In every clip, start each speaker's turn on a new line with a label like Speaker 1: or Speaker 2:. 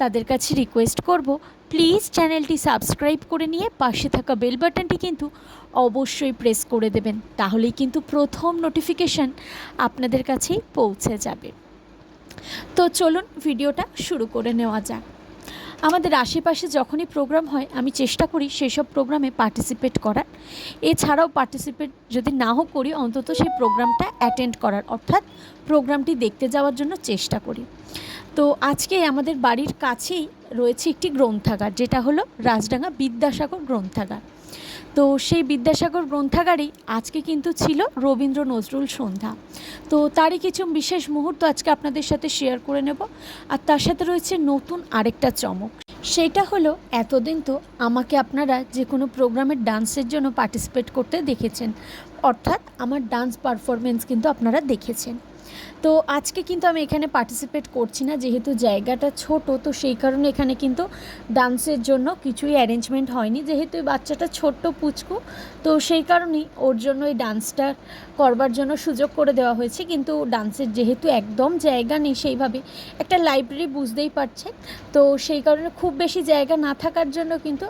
Speaker 1: তাদের কাছে রিকোয়েস্ট করব প্লিজ চ্যানেলটি সাবস্ক্রাইব করে নিয়ে পাশে থাকা বেল বাটনটি কিন্তু অবশ্যই প্রেস করে দেবেন, তাহলেই কিন্তু প্রথম নোটিফিকেশান আপনাদের কাছেই পৌঁছে যাবে। তো চলুন ভিডিওটা শুরু করে নেওয়া যাক। আমাদের আশেপাশে যখনই প্রোগ্রাম হয়, আমি চেষ্টা করি সেই সব প্রোগ্রামে পার্টিসিপেট করার। এছাড়াও পার্টিসিপেট যদি নাও করি, অন্তত সেই প্রোগ্রামটা অ্যাটেন্ড করার, অর্থাৎ প্রোগ্রামটি দেখতে যাওয়ার জন্য চেষ্টা করি। তো আজকে আমাদের বাড়ির কাছেই রয়েছে একটি গ্রন্থাগার, যেটা হলো রাজডাঙ্গা বিদ্যাসাগর গ্রন্থাগার। তো সেই বিদ্যাসাগর গ্রন্থাগারেই আজকে কিন্তু ছিল রবীন্দ্র নজরুল সন্ধ্যা। তো তারই কিছু বিশেষ মুহূর্ত আজকে আপনাদের সাথে শেয়ার করে নেব। আর তার সাথে রয়েছে নতুন আরেকটা চমক। সেটা হলো এতদিন তো আমাকে আপনারা যে কোনো প্রোগ্রামের ডান্সের জন্য পার্টিসিপেট করতে দেখেছেন। অর্থাৎ আমার ডান্স পারফরমেন্স কিন্তু আপনারা দেখেছেন। তো আজকে কিন্তু আমি এখানে পার্টিসিপেট করছি না, যেহেতু জায়গাটা ছোট, তো সেই কারণে এখানে কিন্তু ডান্সের জন্য কিছুই অ্যারেঞ্জমেন্ট হয়নি। যেহেতু বাচ্চাটা ছোট্ট পুচকু, তো সেই কারণেই ওর জন্য এই ডান্সটা করবার জন্য সুযোগ করে দেওয়া হয়েছে। কিন্তু ডান্সের যেহেতু একদম জায়গা নেই সেইভাবে, একটা লাইব্রেরি বুঝতেই পারছেন তো সেই কারণে খুব বেশি জায়গা না থাকার জন্য কিন্তু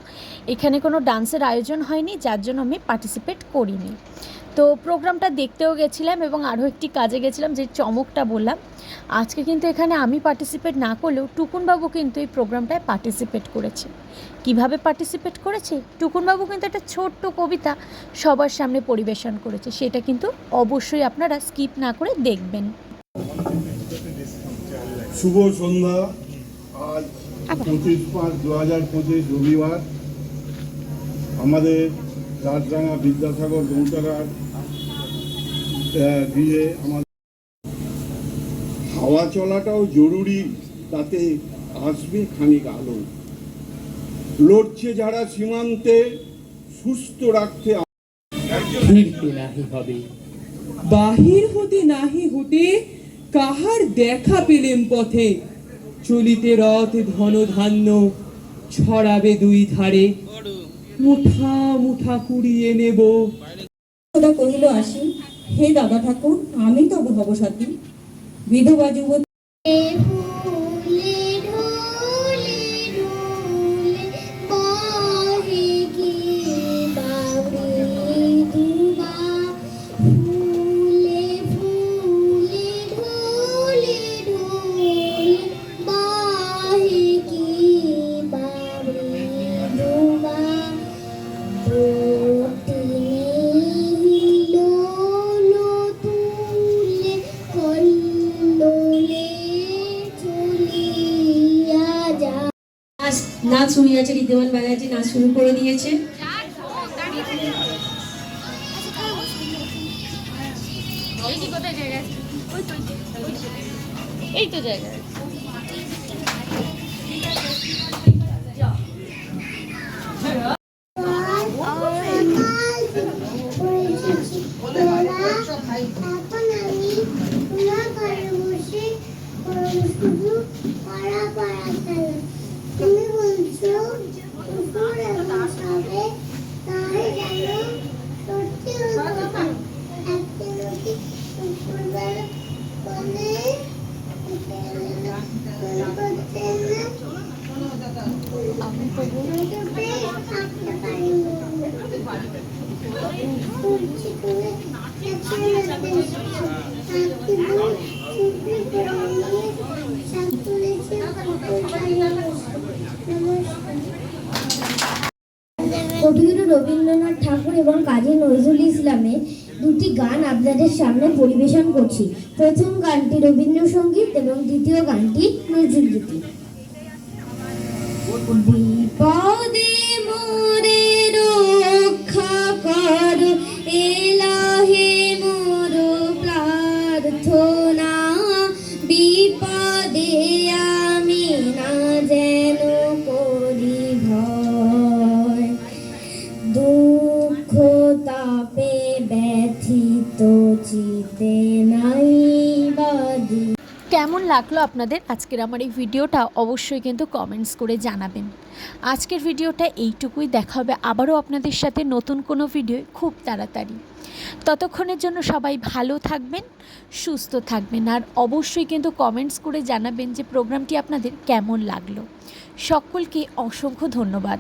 Speaker 1: এখানে কোনো ডান্সের আয়োজন হয়নি, যার জন্য আমি পার্টিসিপেট করিনি। তো প্রোগ্রামটা দেখতেও গেছিলাম এবং আরও একটি কাজে গেছিলাম যে চমকটা বললাম। আজকে কিন্তু এখানে আমি পার্টিসিপেট না করলেও টুকুনবাবু কিন্তু এই প্রোগ্রামটায় পার্টিসিপেট করেছে। কীভাবে পার্টিসিপেট করেছে? টুকুনবাবু কিন্তু একটা ছোট্ট কবিতা সবার সামনে পরিবেশন করেছে। সেটা কিন্তু অবশ্যই আপনারা স্কিপ না করে দেখবেন।
Speaker 2: শুভ সন্ধ্যা। আজ পঁচিশ পাঁচ দু হাজার পঁচিশ রবিবার। আমাদের রাজডাঙ্গা বিদ্যাসাগর গ্রন্থাগার দিয়ে আমাদের হাওয়া চলাটাও জরুরি, তাতে আসবে খানিক আলো। লড়ছে যারা সীমান্তে, সুস্থ রাখতে
Speaker 3: ফিরতে হবে। বাহির হতে নাহি হতে কাহার দেখা পেলেম পথে? চলিতে রথ ধন ধান্য ছড়াবে দুই ধারে। মুঠা মুঠা কুড়িয়ে নেব
Speaker 4: কহিল আসি, হে দাদা ঠাকুর, আমি তো হব সাথী। বিধবা যুবতী নাচ শুরু আছে ঋদ্ধিমান ব্যানার্জি নাচ শুরু করে দিয়েছে।
Speaker 5: এখন কবিগুরু রবীন্দ্রনাথ ঠাকুর এবং কাজী নজরুল ইসলামের দুটি গান আপনাদের সামনে পরিবেশন করছি। প্রথম গানটি রবীন্দ্রসঙ্গীত এবং দ্বিতীয় গানটি নজরুল বিপদে মোরে
Speaker 1: লাগল আপনাদের, আজকের আমার এই ভিডিওটা অবশ্যই কিন্তু কমেন্টস করে জানাবেন। আজকের ভিডিওটা এইটুকুই, দেখা হবে আবারও আপনাদের সাথে নতুন কোনো ভিডিও খুব তাড়াতাড়ি। ততক্ষণের জন্য সবাই ভালো থাকবেন, সুস্থ থাকবেন, আর অবশ্যই কিন্তু কমেন্টস করে জানাবেন যে প্রোগ্রামটি আপনাদের কেমন লাগল। সকলকে অসংখ্য ধন্যবাদ।